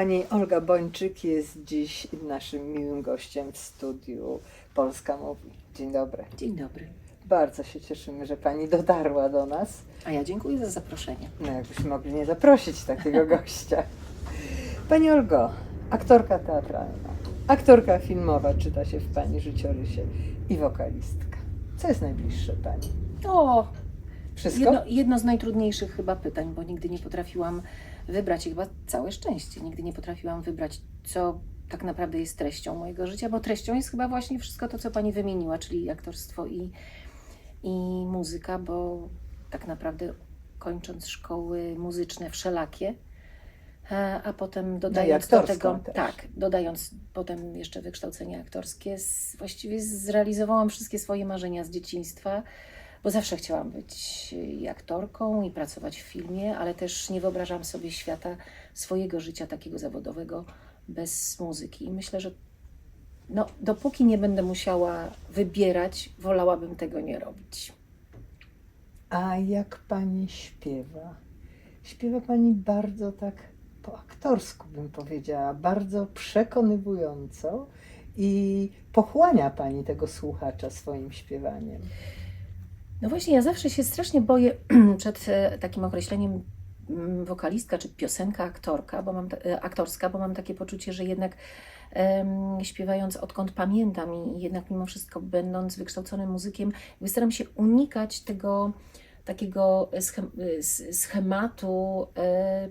Pani Olga Bończyk jest dziś naszym miłym gościem w studiu Polska Mówi. Dzień dobry. Dzień dobry. Bardzo się cieszymy, że Pani dotarła do nas. A ja dziękuję za zaproszenie. No jakbyśmy mogli nie zaprosić takiego gościa. Pani Olgo, aktorka teatralna, aktorka filmowa czyta się w Pani życiorysie i wokalistka. Co jest najbliższe Pani? O, Wszystko? jedno, jedno z najtrudniejszych chyba pytań, bo nigdy nie potrafiłam wybrać i chyba całe szczęście. Nigdy nie potrafiłam wybrać, co tak naprawdę jest treścią mojego życia, bo treścią jest chyba właśnie wszystko to, co pani wymieniła, czyli aktorstwo i, i muzyka, bo tak naprawdę kończąc szkoły muzyczne wszelakie, a, a potem dodając do tego, też. tak, dodając potem jeszcze wykształcenie aktorskie, z, właściwie zrealizowałam wszystkie swoje marzenia z dzieciństwa, bo zawsze chciałam być i aktorką i pracować w filmie, ale też nie wyobrażam sobie świata swojego życia takiego zawodowego bez muzyki. I myślę, że no, dopóki nie będę musiała wybierać, wolałabym tego nie robić. A jak Pani śpiewa? Śpiewa Pani bardzo tak po aktorsku, bym powiedziała, bardzo przekonywująco i pochłania Pani tego słuchacza swoim śpiewaniem. No właśnie, ja zawsze się strasznie boję przed e, takim określeniem mm, wokalistka czy piosenka aktorka, bo mam, e, aktorska, bo mam takie poczucie, że jednak em, śpiewając odkąd pamiętam i jednak mimo wszystko będąc wykształconym muzykiem, staram się unikać tego takiego schem, s- schematu e,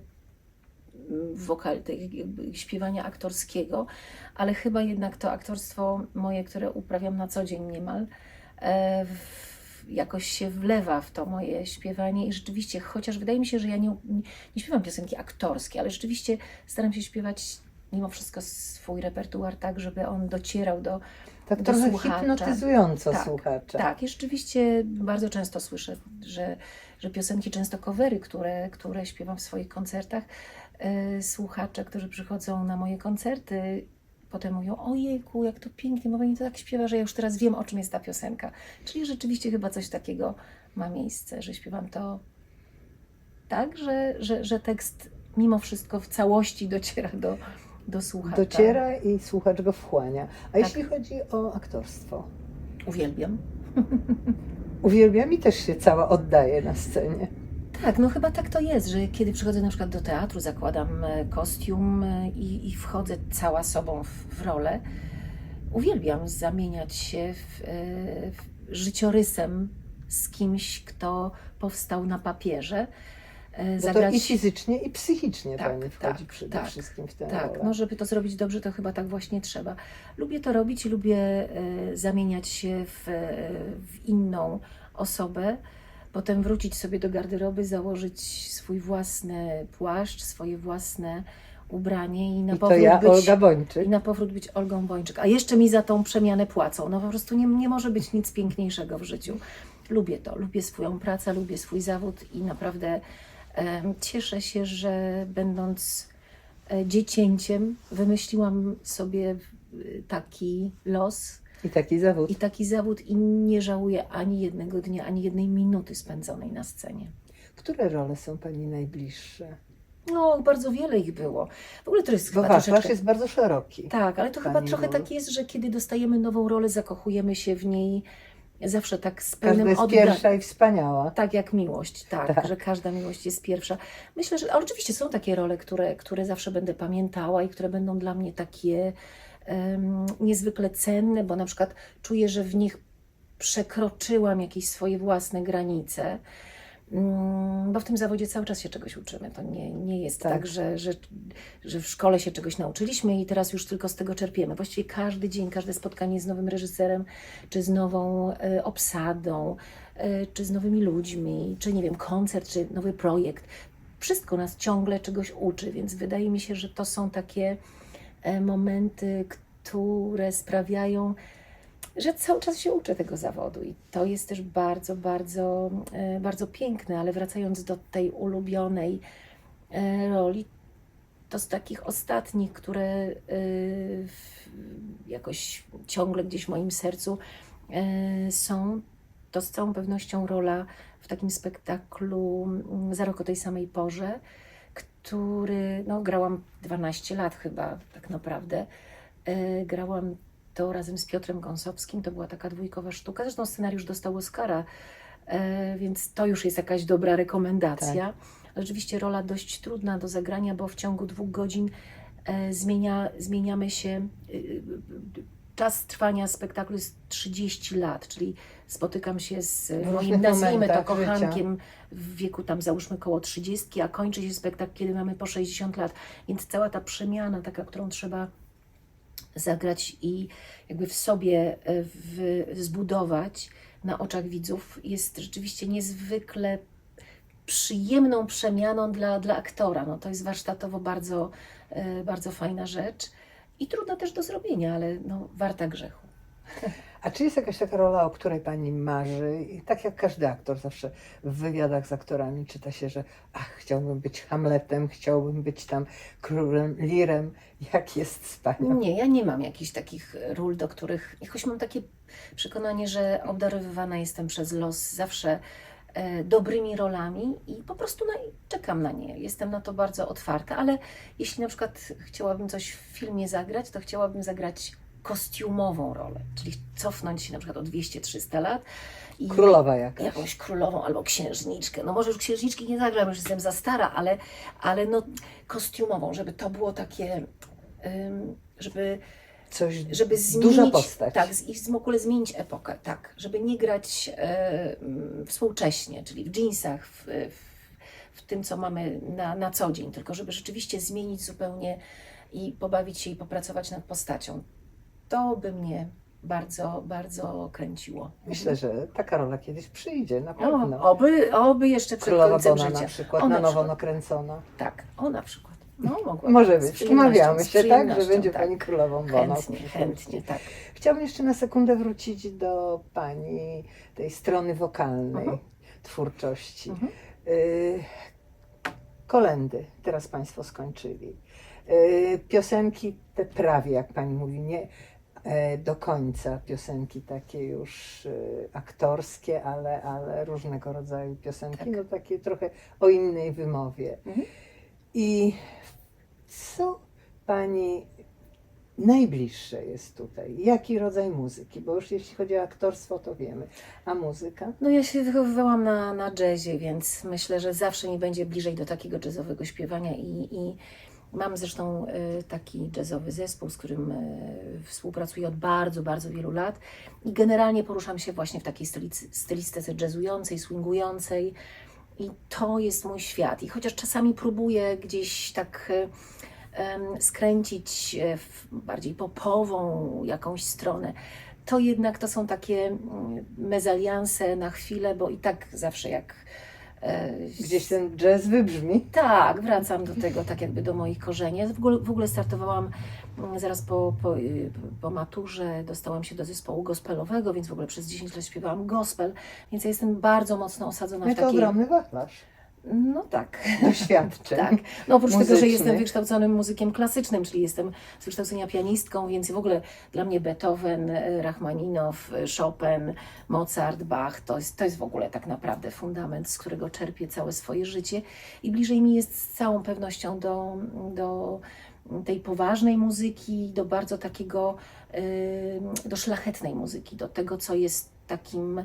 wokal, jakby śpiewania aktorskiego, ale chyba jednak to aktorstwo moje, które uprawiam na co dzień niemal, e, w, jakoś się wlewa w to moje śpiewanie i rzeczywiście, chociaż wydaje mi się, że ja nie, nie, śpiewam piosenki aktorskie, ale rzeczywiście staram się śpiewać mimo wszystko swój repertuar tak, żeby on docierał do, Tak Do trochę słuchacza. hipnotyzująco Tak, słuchacza. tak, i rzeczywiście bardzo często słyszę, że, że piosenki, często covery, które, które śpiewam w swoich koncertach, e, słuchacze, którzy przychodzą na moje koncerty, potem mówią, ojejku, jak to pięknie, bo pani to tak śpiewa, że ja już teraz wiem, o czym jest ta piosenka. Czyli rzeczywiście chyba coś takiego ma miejsce, że śpiewam to tak, że, że, że tekst mimo wszystko w całości dociera do, do słuchacza. Dociera i słuchacz go wchłania. A Tak. jeśli chodzi o aktorstwo? Uwielbiam. Uwielbiam i też się cała oddaje na scenie. Tak, no chyba tak to jest, że kiedy przychodzę na przykład do teatru, zakładam e, kostium e, i, i wchodzę cała sobą w, w rolę. Uwielbiam zamieniać się w, e, w życiorysem z kimś, kto powstał na papierze. To i fizycznie, i psychicznie Tak, Pani wchodzi tak, przede tak, wszystkim w tę Tak, rolę. no żeby to zrobić dobrze, to chyba tak właśnie trzeba. Lubię to robić lubię zamieniać się w, w inną osobę, potem wrócić sobie do garderoby, założyć swój własny płaszcz, swoje własne ubranie i na I powrót ja, być... Olga Bończyk. I na powrót być Olgą Bończyk. A jeszcze mi za tą przemianę płacą. No po prostu nie, nie może być nic piękniejszego w życiu. Lubię to, lubię swoją pracę, lubię swój zawód i naprawdę em, cieszę się, że będąc e, dziecięciem wymyśliłam sobie taki los I taki zawód. i taki zawód i nie żałuję ani jednego dnia, ani jednej minuty spędzonej na scenie. Które role są Pani najbliższe? No, bardzo wiele ich było. W ogóle to jest Bo chyba wachlarz troszeczkę... jest bardzo szeroki. Tak, ale to chyba Pani trochę ról. tak jest, że kiedy dostajemy nową rolę, zakochujemy się w niej zawsze tak z Każda pełnym jest oddaniem. pierwsza i wspaniała. Tak jak miłość, tak, Tak. że każda miłość jest pierwsza. Myślę, że oczywiście są takie role, które, które zawsze będę pamiętała i które będą dla mnie takie niezwykle cenne, bo na przykład czuję, że w nich przekroczyłam jakieś swoje własne granice. Mm, Bo w tym zawodzie cały czas się czegoś uczymy. To nie, nie jest Tak. tak, że, że, że w szkole się czegoś nauczyliśmy i teraz już tylko z tego czerpiemy. Właściwie każdy dzień, każde spotkanie z nowym reżyserem, czy z nową e, obsadą, e, czy z nowymi ludźmi, czy nie wiem, koncert, czy nowy projekt. Wszystko nas ciągle czegoś uczy, więc wydaje mi się, że to są takie momenty, które sprawiają, że cały czas się uczę tego zawodu. I to jest też bardzo, bardzo, e, bardzo piękne, ale wracając do tej ulubionej e, roli, to z takich ostatnich, które e, jakoś ciągle gdzieś w moim sercu e, są, to z całą pewnością rola w takim spektaklu mm, Za rok o tej samej porze, który, no grałam 12 lat chyba tak naprawdę. E, Grałam to razem z Piotrem Gąsowskim, to była taka dwójkowa sztuka. Zresztą scenariusz dostał Oscara, e, więc to już jest jakaś dobra rekomendacja. Ale Rzeczywiście rola dość trudna do zagrania, bo w ciągu dwóch godzin e, zmienia, zmieniamy się. e, Czas trwania spektaklu jest 30 lat, czyli spotykam się z moim, nazwijmy to, kochankiem w wieku tam załóżmy koło 30, a kończy się spektakl, kiedy mamy po 60 lat. Więc cała ta przemiana, taka, którą trzeba zagrać i jakby w sobie e, w, zbudować na oczach widzów, jest rzeczywiście niezwykle przyjemną przemianą dla, dla aktora. No, to jest warsztatowo bardzo, e, bardzo fajna rzecz i trudna też do zrobienia, ale no, warta grzechu. A czy jest jakaś taka rola, o której pani marzy? I tak jak każdy aktor, zawsze w wywiadach z aktorami czyta się, że ach, chciałbym być Hamletem, chciałbym być tam królem Lirem. Jak jest z panią? Nie, ja nie mam jakichś takich ról, do których. Choć mam takie przekonanie, że obdarowywana jestem przez los zawsze e, dobrymi rolami i po prostu na, czekam na nie. Jestem na to bardzo otwarta, ale jeśli na przykład chciałabym coś w filmie zagrać, to chciałabym zagrać kostiumową rolę, czyli cofnąć się na przykład o 200-300 lat i Królowa jakaś. jakąś królową albo księżniczkę. No może już księżniczki nie zagram, już jestem za stara, ale, ale no kostiumową, żeby to było takie, żeby, Coś, żeby zmienić, duża postać. tak, i w ogóle zmienić epokę, tak, żeby nie grać e, współcześnie, czyli w jeansach, w, w, w tym, co mamy na, na co dzień, tylko żeby rzeczywiście zmienić zupełnie i pobawić się i popracować nad postacią. To by mnie bardzo, bardzo kręciło. Myślę, że taka rola kiedyś przyjdzie, na pewno. No, oby, oby jeszcze przed Królowa końcem Bona życia. na przykład, O, na nowo przykład. nakręcona. Tak, o na przykład. No, mogła. Może Z być. przyjemnością, Umawiamy z się, tak, że przyjemnością, będzie tak. pani królową Boną. Chętnie, chętnie, tak. Chciałabym jeszcze na sekundę wrócić do pani tej strony wokalnej Mhm. twórczości. Mhm. Y, kolendy, teraz Państwo skończyli. Y, piosenki te prawie, jak Pani mówi, nie do końca piosenki takie już y, aktorskie, ale, ale różnego rodzaju piosenki, Tak. no takie trochę o innej wymowie. Mhm. I co Pani najbliższe jest tutaj? Jaki rodzaj muzyki? Bo już jeśli chodzi o aktorstwo, to wiemy. A muzyka? No ja się wychowywałam na, na jazzie, więc myślę, że zawsze mi będzie bliżej do takiego jazzowego śpiewania i, i mam zresztą y, taki jazzowy zespół, z którym y, współpracuję od bardzo, bardzo wielu lat i generalnie poruszam się właśnie w takiej stylistyce jazzującej, swingującej i to jest mój świat. I chociaż czasami próbuję gdzieś tak y, skręcić w bardziej popową jakąś stronę, to jednak to są takie mm, mezalianse na chwilę, bo i tak zawsze jak. E, Gdzieś ten jazz wybrzmi. tak, wracam do tego, tak jakby do moich korzeni. W ogóle, w ogóle startowałam mm, zaraz po, po, y, po maturze, dostałam się do zespołu gospelowego, więc w ogóle przez 10 lat śpiewałam gospel, więc ja jestem bardzo mocno osadzona No w to takiej... ogromny wachlarz No tak. doświadczeń. Tak. No oprócz tego, że jestem wykształconym muzykiem klasycznym, czyli jestem z wykształcenia pianistką, więc w ogóle dla mnie Beethoven, e, Rachmaninow, e, Chopin, Mozart, Bach to jest, to jest w ogóle tak naprawdę fundament, z którego czerpię całe swoje życie i bliżej mi jest z całą pewnością do, do tej poważnej muzyki, do bardzo takiego, y, do szlachetnej muzyki, do tego, co jest takim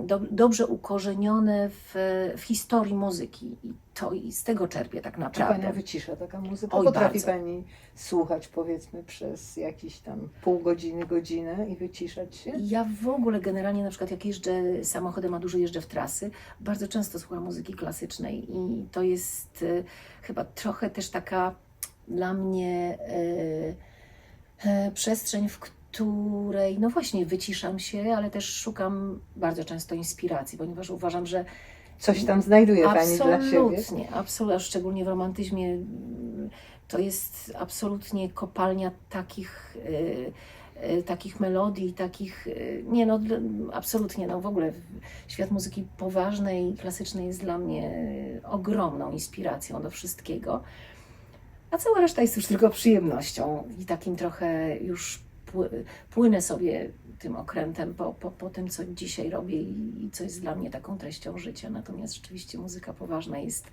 do, dobrze ukorzenione w, w historii muzyki i to i z tego czerpię tak Czy naprawdę. Panią wycisza taka muzyka? Oj, Potrafi bardzo. Pani słuchać powiedzmy przez jakieś tam pół godziny, godzinę i wyciszać się? Ja w ogóle generalnie na przykład jak jeżdżę samochodem, a dużo jeżdżę w trasy, bardzo często słucham muzyki klasycznej i to jest e, chyba trochę też taka dla mnie e, e, przestrzeń, w której no właśnie wyciszam się, ale też szukam bardzo często inspiracji, ponieważ uważam, że Coś tam znajduje Pani dla siebie? Absolutnie, absolutnie, szczególnie w romantyzmie mm, to jest absolutnie kopalnia takich, y, y, takich melodii, takich, y, nie no, absolutnie, no w ogóle świat muzyki poważnej, klasycznej jest dla mnie y, ogromną inspiracją do wszystkiego, a cała reszta jest już tylko przyjemnością i takim trochę już płynę sobie tym okrętem po, po, po tym, co dzisiaj robię i, i co jest dla mnie taką treścią życia. Natomiast rzeczywiście muzyka poważna jest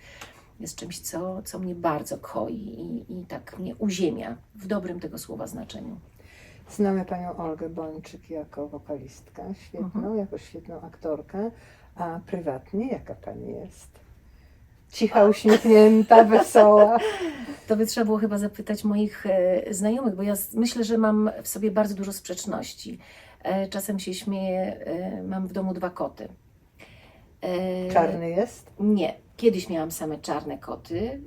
jest czymś, co, co mnie bardzo koi i, i tak mnie uziemia w dobrym tego słowa znaczeniu. Znamy panią Olgę Bończyk jako wokalistkę świetną, Mhm. jako świetną aktorkę, a prywatnie jaka pani jest? Cicha, uśmiechnięta, wesoła. To by trzeba było chyba zapytać moich e, znajomych, bo ja myślę, że mam w sobie bardzo dużo sprzeczności. E, czasem się śmieję, e, mam w domu dwa koty. E, Czarny jest? Nie. Kiedyś miałam same czarne koty,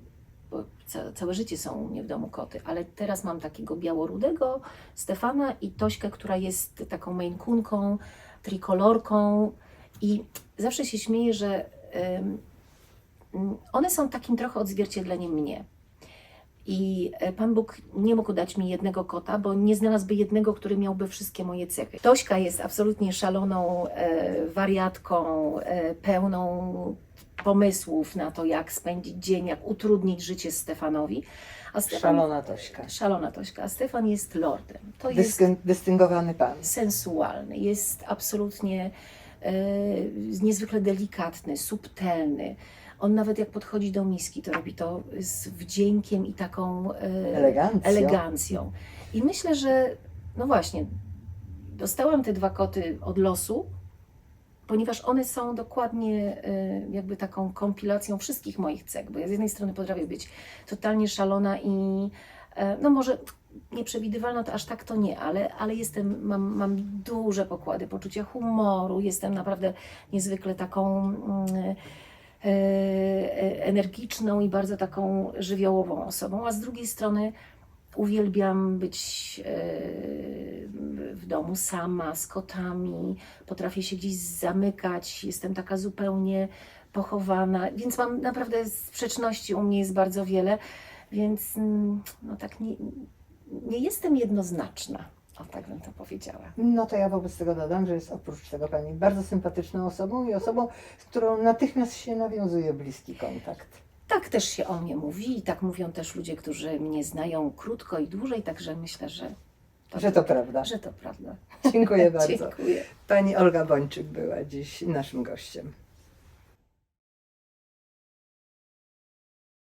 bo ca całe życie są u mnie w domu koty, ale teraz mam takiego białorudego Stefana i Tośkę, która jest taką mainkunką, trikolorką i zawsze się śmieję, że em, one są takim trochę odzwierciedleniem mnie. I e, Pan Bóg nie mógł dać mi jednego kota, bo nie znalazłby jednego, który miałby wszystkie moje cechy. Tośka jest absolutnie szaloną e, wariatką, e, pełną pomysłów na to, jak spędzić dzień, jak utrudnić życie Stefanowi. A Stefan, Szalona Tośka. Szalona Tośka. A Stefan jest lordem. To jest Dysky, dystyngowany pan. sensualny, jest absolutnie e, niezwykle delikatny, subtelny. On nawet jak podchodzi do miski, to robi to z wdziękiem i taką e, Elegancją. elegancją. I myślę, że no właśnie, dostałam te dwa koty od losu, ponieważ one są dokładnie e, jakby taką kompilacją wszystkich moich cech, bo ja z jednej strony potrafię być totalnie szalona i e, no może nieprzewidywalna to aż tak to nie, ale, ale jestem, mam, mam duże pokłady poczucia humoru, jestem naprawdę niezwykle taką mm, energiczną i bardzo taką żywiołową osobą, a z drugiej strony uwielbiam być e, w domu sama, z kotami, potrafię się gdzieś zamykać, jestem taka zupełnie pochowana, więc mam naprawdę sprzeczności u mnie jest bardzo wiele, więc mm, no tak nie, nie jestem jednoznaczna, o tak bym to powiedziała. No to ja wobec tego dodam, że jest oprócz tego pani bardzo sympatyczną osobą i osobą, z którą natychmiast się nawiązuje bliski kontakt. Tak też się o mnie mówi i tak mówią też ludzie, którzy mnie znają krótko i dłużej, także myślę, że Że to prawda. że to prawda. Dziękuję bardzo. Dziękuję. Pani Olga Bończyk była dziś naszym gościem.